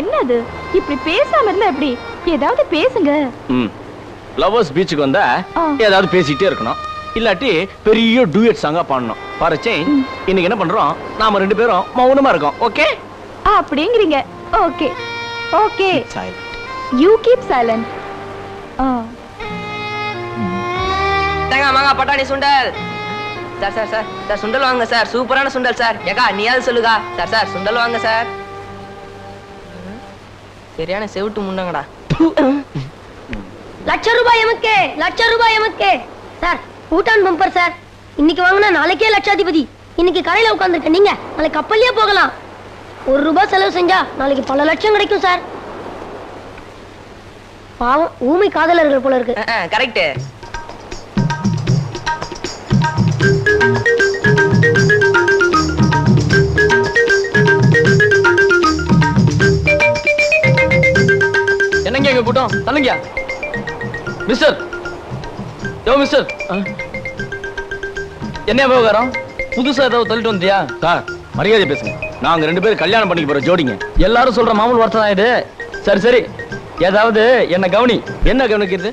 என்னது? இப்படி பேசாம இருந்தா எப்படி? ஏதாவது பேசுங்க. ம். லவ்வர்ஸ் பீச்சுக்கு வந்தா. ஏதாவது பேசிட்டே இருக்கணும். இல்லாட்டி பெரிய டூயட் சாங்கா பாடணும். பாரச்சே இன்னைக்கு என்ன பண்றோம்? நாம ரெண்டு பேரும் மௌனமா இருக்கோம். ஓகே அப்படிங்கிறீங்க. Okay okay silent you keep silent தேங்காய் மாங்காய் பட்டாணி சுண்டல். Sir sir sir. சார் சுண்டல் வாங்க சார். சூப்பரான சுண்டல் சார். ஏக்கா நீயாவது சொல்லுகா சார் சார் சுண்டல் வாங்க சார். சரியான செவிட்டு முண்டங்கடா. லட்ச ரூபாய் எமக்கு லட்ச ரூபாய் எமக்கு. Sir Bhutan bumper sir. இன்னைக்கு வாங்கினா நாளைக்கே லட்சாதிபதி. இன்னைக்கு கடையில உட்காந்துருக்க நீங்க நாளைக்கு கப்பல்லயே போகலாம். ஒரு ரூபாய் செலவு செஞ்சா நாளைக்கு பல லட்சம் கிடைக்கும் சார். பாவம் ஊமை காதலர்கள் போல இருக்கு. கரெக்ட் என்னங்க எங்க கூட்டம். தள்ளுங்க. மிஸ்டர். யோ மிஸ்டர். என்ன விவகாரம்? புதுசா ஏதாவது தள்ளிட்டு வந்தியா? சார் மரியாதை பேசுங்க. நாங்க ரெண்டு பேரும் கல்யாணம் பண்ணிக்க போற ஜோடிங்க. எல்லாரும் சொல்ற மாமூல் வார்த்தை தான் இது. சரி சரி. ஏதாவது என்ன கவனி. என்ன கவனிக்கிறது?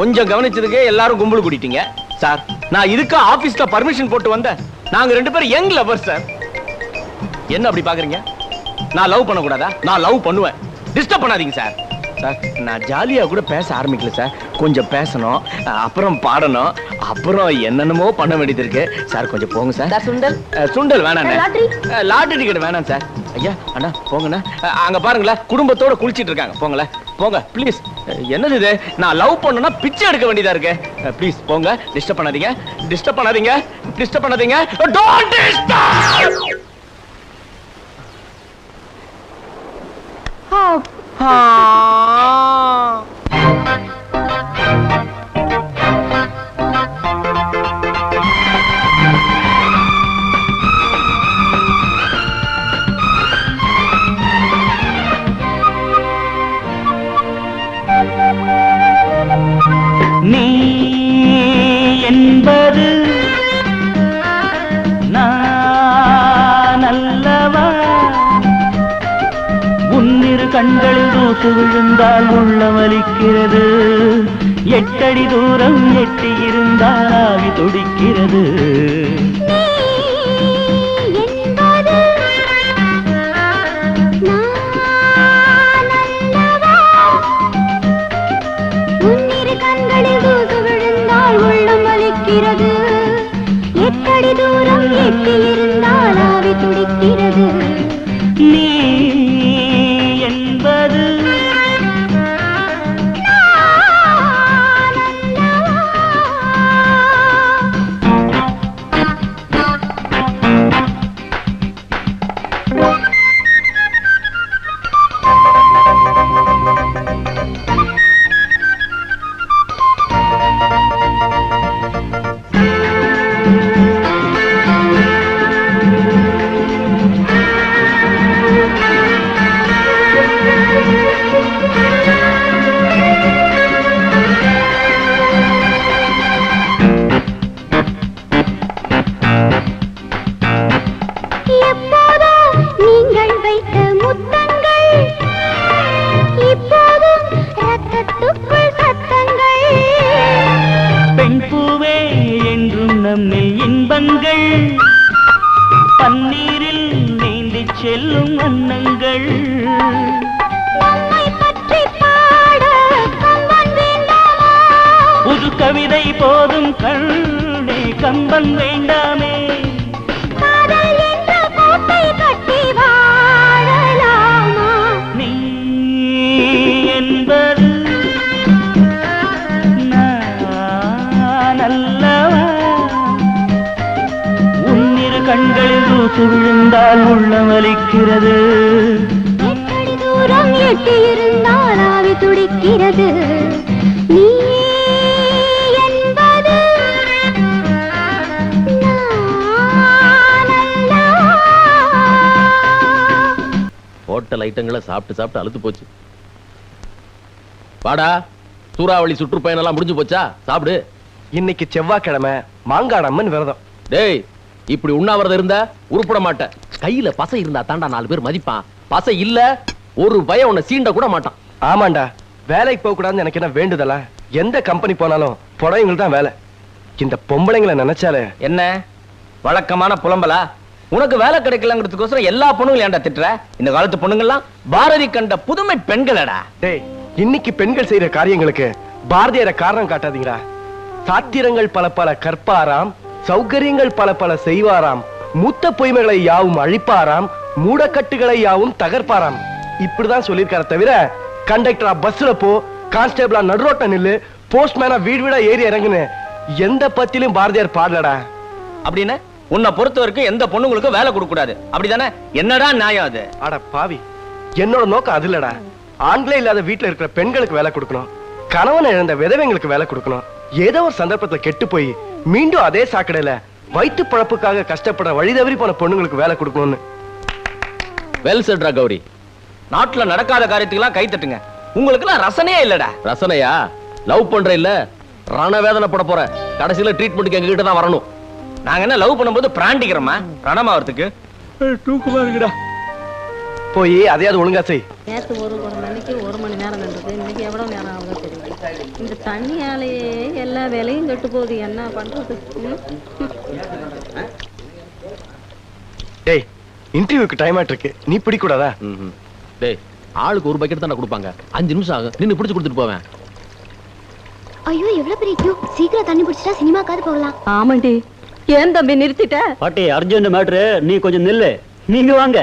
கொஞ்சம் கவனிச்சதுக்கு எல்லாரும் கும்பல் கூட்டிட்டீங்க. சார் நான் இதுக்கு ஆபீஸ்ல பர்மிஷன் போட்டு வந்தேன். நாங்க ரெண்டு பேரும் யங் லவர்ஸ் சார். என்ன அப்படி பாக்குறீங்க? நான் லவ் பண்ண கூடாதா நான் லவ் பண்ணுவேன். டிஸ்டர்ப் பண்ணாதீங்க சார். சார் நான் ஜாலியா கூட பேச ஆரம்பிக்கல சார். கொஞ்சம் பேசணும் அப்புறம் பாடணும் அப்புறம் என்னென்னமோ பண்ண வேண்டியது இருக்கு. சார் கொஞ்சம் போங்க சார். சுண்டல். சுண்டல் வேணாண்ணே. லாட்டரி? டிக்கெட் வேணாம் சார். ஐயா அண்ணா போங்கண்ணா. அங்க பாருங்களேன் குடும்பத்தோட குளிச்சிட்டு இருக்காங்க. போங்களேன் போங்க ப்ளீஸ் என்னது இது? நான் லவ் பண்ணனா பிச்சை எடுக்க வேண்டியதா இருக்கு. ப்ளீஸ் போங்க. டிஸ்டர்ப் பண்ணாதீங்க. டிஸ்டர்ப் பண்ணாதீங்க. டிஸ்டர்ப் பண்ணாதீங்க. டோன்ட் டிஸ்டர்ப் நீ போட்டு விழுந்தால் உள்ளமலிக்கிறது எட்டடி தூரம் எட்டி இருந்தால் ஆவி துடிக்கிறது. விழுந்தால் உள்ளம் வலிக்கிறது எட்டடி தூரம் எட்டி தூசு விழுந்தால் உள்ளம் வலிக்கிறது எட்டடி தூரம் எட்டி இருந்தால் ஆவி துடிக்கிறது? ஹோட்டல் ஐட்டங்களை சாப்பிட்டு சாப்பிட்டு அழுத்து போச்சு. வாடா சூறாவளி சுற்றுப்பயணம் எல்லாம் முடிஞ்சு போச்சா? சாப்பிடு. இன்னைக்கு செவ்வாய்க்கிழமை மாங்காடம்மன் விரதம். டேய் இப்படி உண்ணாவிரதம் இருந்தா உருப்பட மாட்டேன். கையில பசை இருந்தா தாண்டா நாலு பேர் மதிப்பான். பசை இல்ல ஒரு பய உன்னை சீண்ட கூட மாட்டான். ஆமாண்டா வேலைக்கு போக கூடாதுன்னு எனக்கு என்ன வேண்டுதலா? எந்த கம்பெனி போனாலும் புடவைங்களுக்கு தான் வேலை. இந்த பொம்பளைங்களை நினைச்சாலே. என்ன? வழக்கமான புலம்பலா? உனக்கு வேலை கிடைக்கலங்கிறதுக்கோசரம் எல்லா பொண்ணுங்களும் ஏன்டா திட்டுற? இந்த காலத்து பொண்ணுங்கெல்லாம் பாரதி கண்ட புதுமை பெண்களடா. டேய் இன்னைக்கு பெண்கள் செய்யற காரியங்களுக்கு பாரதியார காரணம் காட்டாதீங்கடா. சாத்திரங்கள் பல பல கற்பாராம் சௌகரியங்கள் பல பல செய்வாராம். மூத்த பொய்மைகளை யாவும் அழிப்பாராம். மூடக்கட்டுகளை யாவும் தகர்ப்பாராம். இப்படிதான் சொல்லியிருக்கார தவிர கண்டக்டரா பஸ்ல போ கான்ஸ்டேபிளா நடுரோட்ட நில்லு போஸ்ட்மேனா வீடு வீடா ஏறி இறங்குன்னு எந்த பத்திலும் பாரதியார் பாடலடா. அப்படின்னு உன்னை பொறுத்த வரைக்கும் எந்த பொண்ணுங்களுக்கும் வேலை கொடுக்க கூடாது. அப்படிதானே? என்னடா நியாயம் அது? அட பாவி. என்னோட நோக்கம் அது இல்லடா. ஆண்களே இல்லாத வீட்டுல இருக்கிற பெண்களுக்கு வேலை கொடுக்கணும். கணவன் இழந்த விதவைங்களுக்கு வேலை கொடுக்கணும். ஏதோ ஒரு சந்தர்ப்பத்துல கெட்டு போய் மீண்டும் அதே சாக்கடையில வயிற்று பழப்புக்காக கஷ்டப்பட வழி தவறி போன பொண்ணுங்களுக்கு வேலை கொடுக்கணும்னு. வெல் செட்ரா கௌரி. நாட்டுல நடக்காத காரியத்துக்கெல்லாம் கை தட்டுங்க. உங்களுக்குலாம் ரசனையே இல்லடா. ரசனையா? லவ் பண்ற இல்ல? ரணவேதனை பட போற. கடைசியில ட்ரீட்மெண்ட்டுக்கு எங்க கிட்ட தான் வரணும். நாங்க என்ன லவ் பண்ணும்போது பிராண்டிக்கிறோமா? ரணமாவதுக்கு தூக்கமா இருக்குடா. போய் அதையாவது ஒழுங்கா செய். நேற்று ஒரு மணி நேரம் நின்றது. இன்னைக்கு எவ்வளோ நேரம் ஆகுது? இந்த தண்ணியாலேயே எல்லா வேலையும் கெட்டு போகுது. என்ன பண்றது? டேய் இன்டர்வியூக்கு டைம் ஆயிட்டு இருக்கு. நீ பிடிக்கூடாதா? டேய் ஆளுக்கு ஒரு பக்கெட் தானே கொடுப்பாங்க. அஞ்சு நிமிஷம் ஆகும். நின்னு பிடிச்சு கொடுத்துட்டு போவேன். ஐயோ எவ்வளவு பெரிய கியூ சீக்கிரம் தண்ணி பிடிச்சிட்டா சினிமாக்காவது போகலாம். ஆமாண்டி. ஏன் தம்பி நிறுத்திட்ட? பாட்டி அர்ஜென்ட் மேட்ரு நீ கொஞ்சம் நில்லு. நீங்க வாங்க.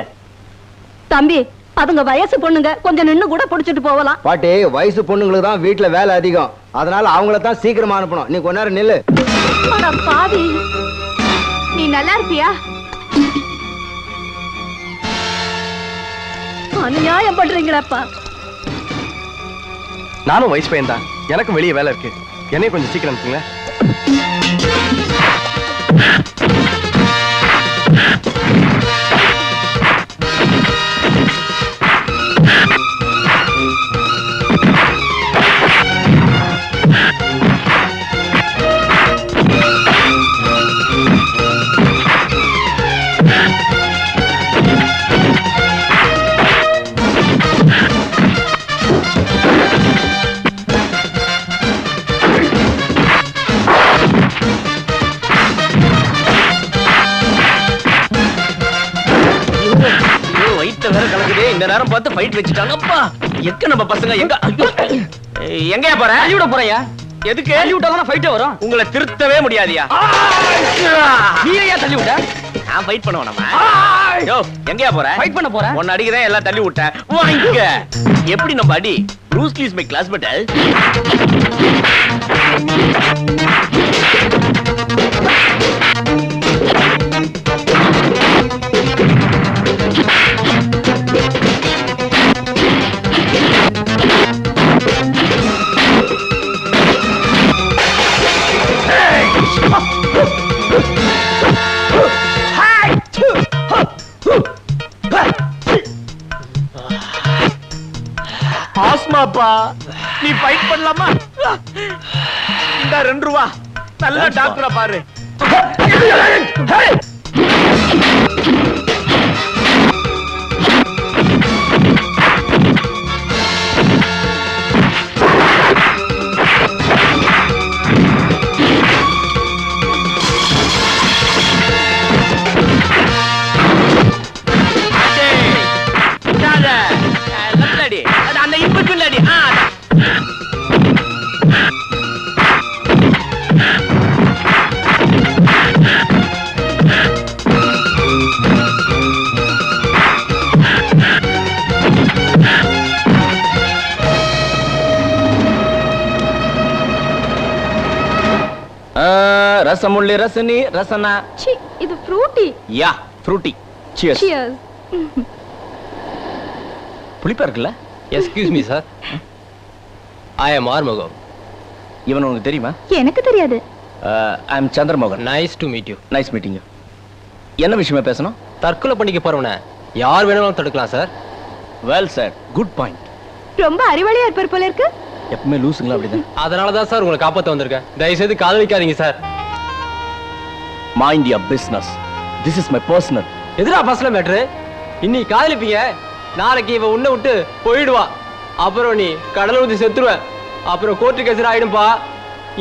தம்பி அதுங்க வயசு பொண்ணுங்க கொஞ்சம் நின்னு கூட புடிச்சிட்டு போகலாம். பாட்டி வயசு பொண்ணுங்களுக்கு தான் வீட்டுல வேலை அதிகம். அதனால அவங்கள தான் சீக்கிரமா அனுப்பணும். நீ கொஞ்ச நேரம் நில்லு. அட பாவி. நீ நல்லா இருப்பியா அநியாயம் பண்றீங்களப்பா. நானும் வயசு பையன் தான் எனக்கும் வெளியே வேலை இருக்கு. என்னையும் கொஞ்சம் சீக்கிரம் அனுப்புங்களேன் நேரம் பார்த்து ஃபைட் வச்சுட்டாங்கப்பா. எங்க நம்ம பசங்க எங்க எங்கயா போற? அழிவிட போறியா? எதுக்கு? அள்ளி விட்டாதான் ஃபைட்டே வரும். உங்களை திருத்தவே முடியாதியா. நீ ஏன் தள்ளி விட்ட? நான் ஃபைட் பண்ணுவேன் நம்ம. யோ எங்கயா போற? ஃபைட் பண்ண போற உன்ன அடிக்கதான் எல்லாம் தள்ளி விட்டேன். வாங்கிக்க எப்படி நம்ம அடி? ப்ரூஸ் லீஸ் மை கிளாஸ் ஆஸ்மாப்பா நீ ஃபைட் பண்ணலாமா? இந்த ரெண்டு ரூபா. நல்ல டாக்டரா பாரு. ரசமுள்ளி ரசனி ரசனா. சி இது Frooti. Yeah Frooti. Cheers cheers புளிப்பா இருக்குல்ல? Excuse me sir I am Arumugam இவன் உனக்கு தெரியுமா? எனக்கு தெரியாது. I am Chandramohan nice to meet you nice meeting என்ன விஷயமா பேசணும்? தற்கொலை பண்ணிக்க போறவன. யார் வேணாலும் தடுக்கலாம் sir well sir good point ரொம்ப அறிவாளியா இருப்பார் போல இருக்கு. எப்பவுமே லூசுங்களா அப்படிதான். அதனால தான் சார் உங்களை காப்பாத்த வந்திருக்கேன். தயவு செய்து காதலிக்காதீங்க sir mind your business this is my personal எதிரா பஸ்ல மேட்ரு இன்னைக்கு காதலிப்பீங்க நாளைக்கு இவ உன்னை விட்டு போயிடுவா அப்புறம் நீ கடலை ஊத்தி செத்துருவ அப்புறம் கோர்ட்டு கேசர் ஆயிடும்பா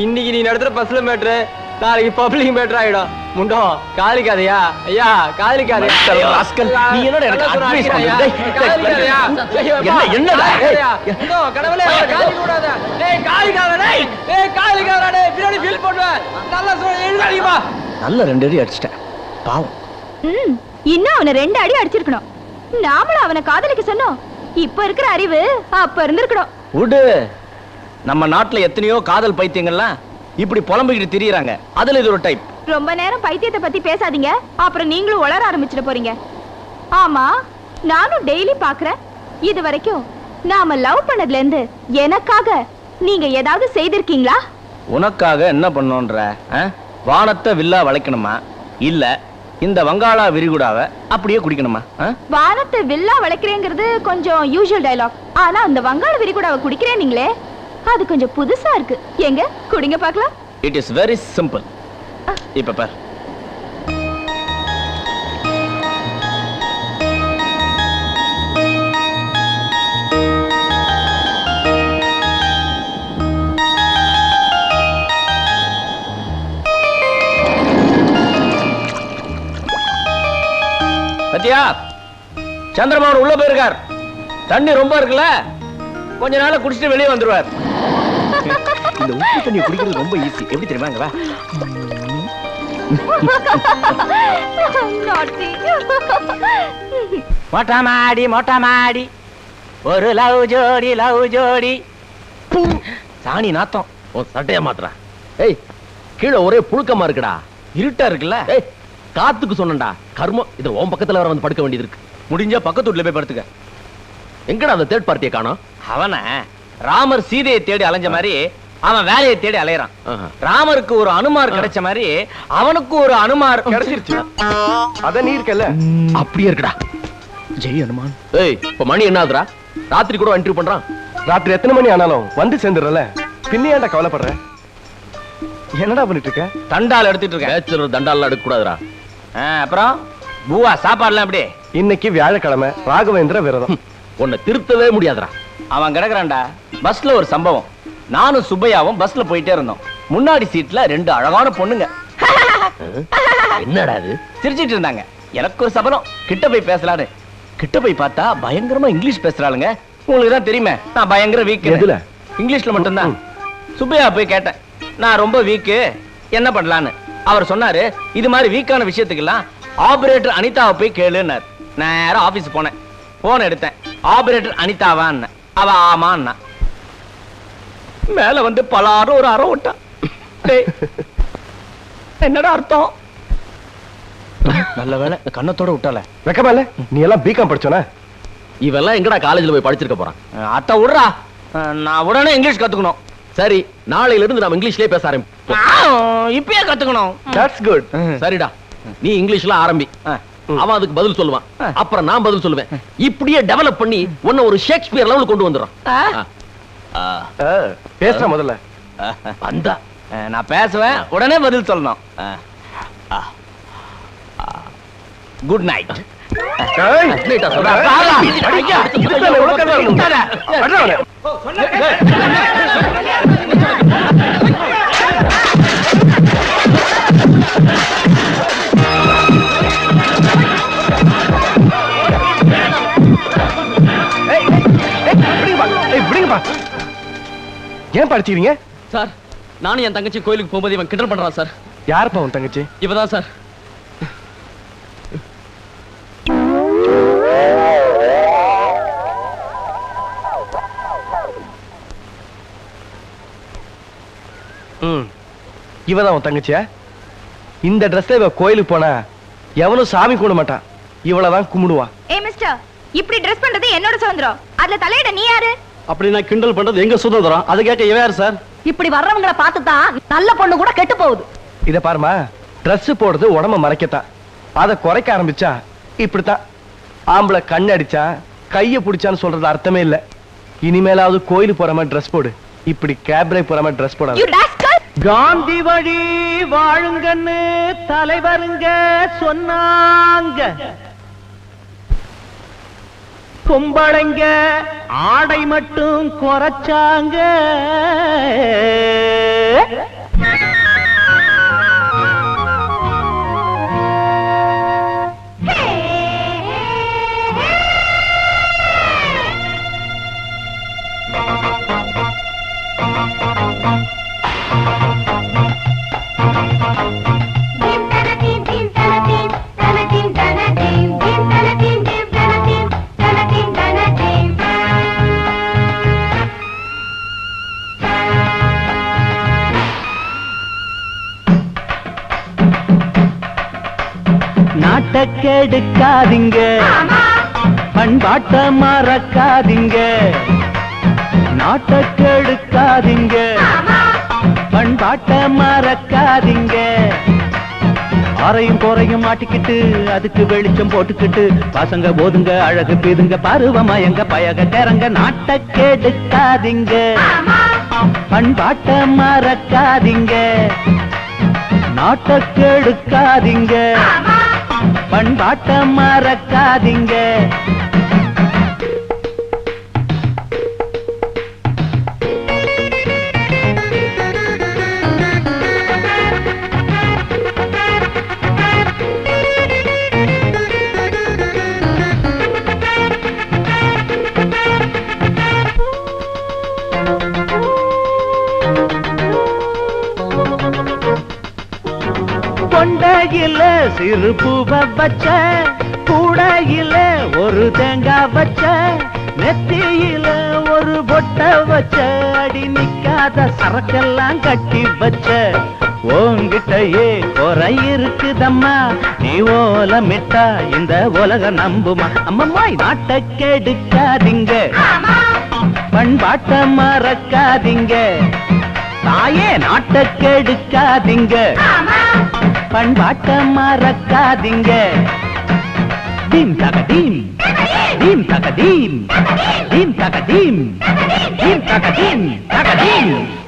இன்னைக்கு நீ நடத்துற பஸ்ல மேட்ரு நாளைக்கு பப்ளிக் மேட்ரு ஆயிடும் முண்டம் காதலிக்காதயா ஐயா காதலிக்காதயா நீ என்னடா எனக்கு டேய், காதலிக்காதயா? என்ன, என்னடா? காதலிக்காதயா? ஏய், முண்டோ, கடவுளே அவளை காதலிக்க கூடாத. டேய், காதலிக்காத, டேய். டேய், காதலிக்காதடா, டேய், பின்னாடி feel பண்ணுவேன். நல்லா சொல்ல, எழுதாதீங்கப்பா. நல்ல ரெண்டு அடி அடிச்சிட்டேன். பாவம். ம் இன்னும் அவனை ரெண்டு அடி அடிச்சிருக்கணும். நாமளும் அவனை காதலிக்க சொன்னோம். இப்ப இருக்கிற அறிவு அப்ப இருந்திருக்கணும். விடு. நம்ம நாட்டுல எத்தனையோ காதல் பைத்தியங்கள்லாம் இப்படி புலம்பிக்கிட்டு திரியறாங்க. அதுல இது ஒரு டைப் ரொம்ப நேரம் பைத்தியத்தை பத்தி பேசாதீங்க. அப்புறம் நீங்களும் உளர ஆரம்பிச்சிட போறீங்க. ஆமா நானும் டெய்லி பாக்குறேன். இது வரைக்கும் நாம லவ் பண்ணதுல இருந்து எனக்காக நீங்க ஏதாவது செய்திருக்கீங்களா? உனக்காக என்ன பண்ணோன்ற? வானத்தை வில்லா வளைக்கணுமா? இல்ல இந்த வங்காளா விரிகுடாவை அப்படியே குடிக்கணுமா? வானத்தை வில்லா வளைக்கிறேங்கிறது கொஞ்சம் யூஷுவல் டயலாக் ஆனா அந்த வங்காள விரிகுடாவை குடிக்கிறேன் நீங்களே. அது கொஞ்சம் புதுசா இருக்கு. எங்க? குடிங்க பார்க்கலாம். இட் இஸ் வெரி சிம்பிள் இப்ப பார். பத்தியா? சந்திரமோகன் உள்ள போயிருக்கார். தண்ணி ரொம்ப இருக்குல்ல? கொஞ்ச நாள்ல குடிச்சிட்டு வெளியே வந்துருவார். இந்த உப்பு தண்ணி குடிக்கிறது ரொம்ப ஈஸி எப்படி தெரியுமா? இங்க வா. மொட்டை மாடி மொட்டை மாடி ஒரு லவ் ஜோடி லவ் ஜோடி. சாணி நாத்தம். சட்டைய மாத்திரா ஏய் கீழே ஒரே புழுக்கமா இருக்குடா. இருட்டா இருக்குல்ல. ஏய் காத்துக்கு சொன்னேன்டா. கர்மம் இது உன் பக்கத்துல வர வந்து படுக்க வேண்டியது இருக்கு. முடிஞ்சா பக்கத்து வீட்டுல போய் படுத்துக்க. எங்கடா அந்த தேர்ட் பார்ட்டியை காணோம்? அவன ராமர் சீதையை தேடி அலைஞ்ச மாதிரி அவன் வேலையை தேடி அலையறான். ராமருக்கு ஒரு அனுமார் கிடைச்ச மாதிரி அவனுக்கு ஒரு அனுமார் கிடைச்சிருச்சு. அத நீ இருக்கல அப்படியே இருக்குடா. ஜெய் அனுமான். ஏய் இப்ப மணி என்ன ஆகுதுடா ராத்திரி கூட என்ட்ரி பண்றான். ராத்திரி எத்தனை மணி ஆனாலும் வந்து சேர்ந்துடுறல பின்ன ஏன்டா கவலைப்படுற? என்னடா பண்ணிட்டு இருக்க? தண்டால் எடுத்துட்டு இருக்கேன் தண்டாலாம் எடுக்க கூடாதுடா அப்புறம்? பூவா சாப்பாடுலாம் எப்படி? இன்னைக்கு வியாழக்கிழமை ராகவேந்திர விரதம். உன்னை திருத்தவே முடியாதுடா. அவன் கிடக்குறான்டா. பஸ்ல ஒரு சம்பவம். நானும் சுப்பையாவும் பஸ்ல போயிட்டே இருந்தோம். முன்னாடி சீட்ல ரெண்டு அழகான பொண்ணுங்க. என்னடா இது? சிரிச்சிட்டு இருந்தாங்க. எனக்கு ஒரு சபலம் கிட்ட போய் பேசலான்னு. கிட்ட போய் பார்த்தா பயங்கரமா இங்கிலீஷ் பேசுறாளுங்க. உங்களுக்கு தான் தெரியுமே நான் பயங்கர வீக் எதுல? இங்கிலீஷ்ல மட்டும்தான். சுப்பையா போய் கேட்டேன். நான் ரொம்ப வீக்கு என்ன பண்ணலான்னு. அவர் சொன்னாரு இது மாதிரி வீக்கான விஷயத்துக்கெல்லாம் ஆபரேட்டர் அனிதாவை போய் கேளுன்னார். நேரா ஆபீஸ் போனேன். போன் எடுத்தேன். ஆபரேட்டர் அனிதாவான்னு. அவ ஆமான்னா. மேல வந்து பலாரும் ஒரு அரை விட்டான் டேய், என்னடா அர்த்தம்? நல்ல வேலை கண்ணத்தோட விட்டால. வெக்கமா இல்ல? நீ எல்லாம் பிகாம் படிச்சோன இவெல்லாம் எங்கடா காலேஜ்ல போய் படிச்சிருக்க போறான்? அத்தை விடுறா. நான் உடனே இங்கிலீஷ் கத்துக்கணும். சரி நாளையில இருந்து நம்ம இங்கிலீஷ்லயே பேச ஆரம்பிப்போம் இப்பயே கத்துக்கணும். தட்ஸ் குட் சரிடா. நீ இங்கிலீஷ்ல ஆரம்பி. அவன் அதுக்கு பதில் சொல்லுவான். அப்புறம் நான் பதில் சொல்லுவேன். இப்படியே டெவலப் பண்ணி உன்னை ஒரு ஷேக்ஸ்பியர் லெவலுக்கு கொண்டு வந்துடும் பேசுற முதல்ல. வந்தா நான் பேசுவேன். உடனே பதில் சொல்லணும். குட் நைட் ஏன் படிச்சீங்க சார் நானும் என் தங்கச்சி கோயிலுக்கு போகும்போது இவன் கிண்டல் பண்றான் சார் யாருப்பா உன் தங்கச்சி இவதான் சார் இவதான் உன் தங்கச்சியா? இந்த ட்ரெஸ்ல இவ கோயிலுக்கு போனா எவனும் சாமி கும்பிட மாட்டான் இவளதான் கும்பிடுவா. ஏ மிஸ்டர் இப்படி ட்ரெஸ் பண்றது என்னோட சுதந்திரம். அதுல தலையிட நீ யாரு? அப்படி நான் கிண்டல் பண்றது எங்க சுதந்திரம்? அதை கேட்க இவன் யார் சார் இப்படி வர்றவங்கள பார்த்து தான் நல்ல பொண்ணு கூட கெட்டு போகுது. இத பாருமா Dress போடுறது உடம்ப மறைக்கத்தான் அதை குறைக்க ஆரம்பிச்சா இப்படித்தான். ஆம்பளை கண் அடிச்சா கைய பிடிச்சான்னு சொல்றது அர்த்தமே இல்ல. இனிமேலாவது கோயிலுக்கு போற மாதிரி ட்ரெஸ் போடு. இப்படி கேப்ரே போற மாதிரி ட்ரெஸ் போடாது. காந்தி வழி வாழுங்கன்னு தலைவருங்க சொன்னாங்க. கும்பளைங்க ஆடை மட்டும் குறைச்சாங்க. பண்பாட்ட மறக்காதீங்க. நாட்டக்கெடுக்காதீங்க பண்பாட்ட மறக்காதீங்க. அறையும் குறையும் மாட்டிக்கிட்டு அதுக்கு வெளிச்சம் போட்டுக்கிட்டு பசங்க போதுங்க அழகு பீதுங்க பருவமயங்க பயக கரங்க நாட்ட கெடுக்காதீங்க. பண்பாட்ட மறக்காதீங்க. நாட்ட கெடுக்காதீங்க. பண்பாட்ட மறக்காதீங்க. கொண்டையில சிறு வச்ச கூடையில ஒரு தேங்காய் வச்ச நெத்தியில ஒரு பொட்ட வச்ச அடி நிக்காத சரக்கெல்லாம் கட்டி வச்ச. ஓங்கிட்டயே குறை இருக்குதம்மா நீ ஓலமிட்டா இந்த உலக நம்புமா? அம்மம்மா நாட்டை கெடுக்காதீங்க. பண்பாட்டை மறக்காதீங்க. தாயே நாட்டை கெடுக்காதீங்க. பண்பாட்ட மறக்காதீங்க. தீம் தக தீம் தீம் தக தீம் தீம் தக தீம் தீம் தக தீம் தக தீம்